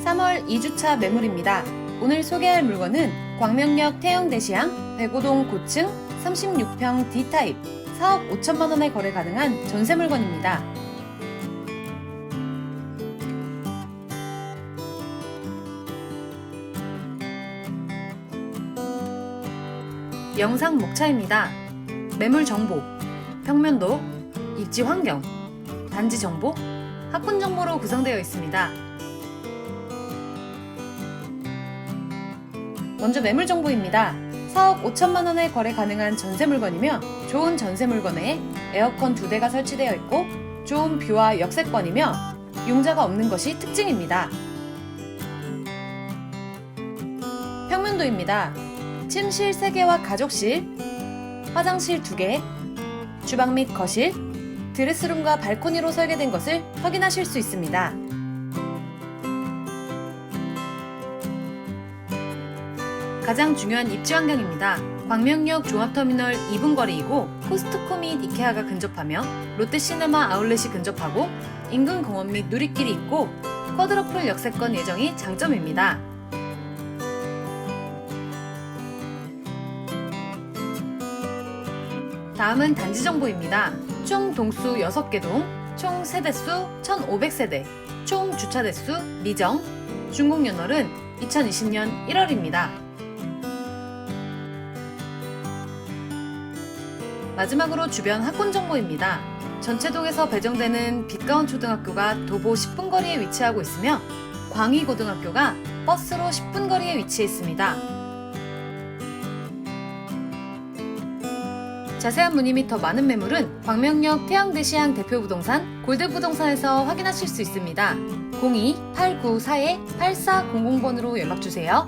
3월 2주차 매물입니다. 오늘 소개할 물건은 광명역 태영대시양 백오동 고층 36평 D타입 4억 5천만 원에 거래 가능한 전세 물건입니다. 영상 목차입니다. 매물 정보, 평면도, 입지 환경, 단지 정보, 학군 정보로 구성되어 있습니다. 먼저 매물 정보입니다. 4억 5천만 원에 거래 가능한 전세 물건이며 좋은 전세 물건에 에어컨 두 대가 설치되어 있고 좋은 뷰와 역세권이며 융자가 없는 것이 특징입니다. 평면도입니다. 침실 3개와 가족실, 화장실 2개, 주방 및 거실, 드레스룸과 발코니로 설계된 것을 확인하실 수 있습니다. 가장 중요한 입지 환경입니다. 광명역 종합터미널 2분 거리이고 코스트코 및 이케아가 근접하며 롯데시네마 아울렛이 근접하고 인근 공원 및 누리길이 있고 쿼드러플 역세권 예정이 장점입니다. 다음은 단지 정보입니다. 총 동수 6개 동, 총 세대수 1,500세대, 총 주차 대수 미정, 준공 연월은 2020년 1월입니다. 마지막으로 주변 학군 정보입니다. 전체동에서 배정되는 빛가운 초등학교가 도보 10분 거리에 위치하고 있으며 광희고등학교가 버스로 10분 거리에 위치해 있습니다. 자세한 문의 및 더 많은 매물은 광명역 태양대시양 대표부동산 골드부동산에서 확인하실 수 있습니다. 02-894-8400번으로 연락주세요.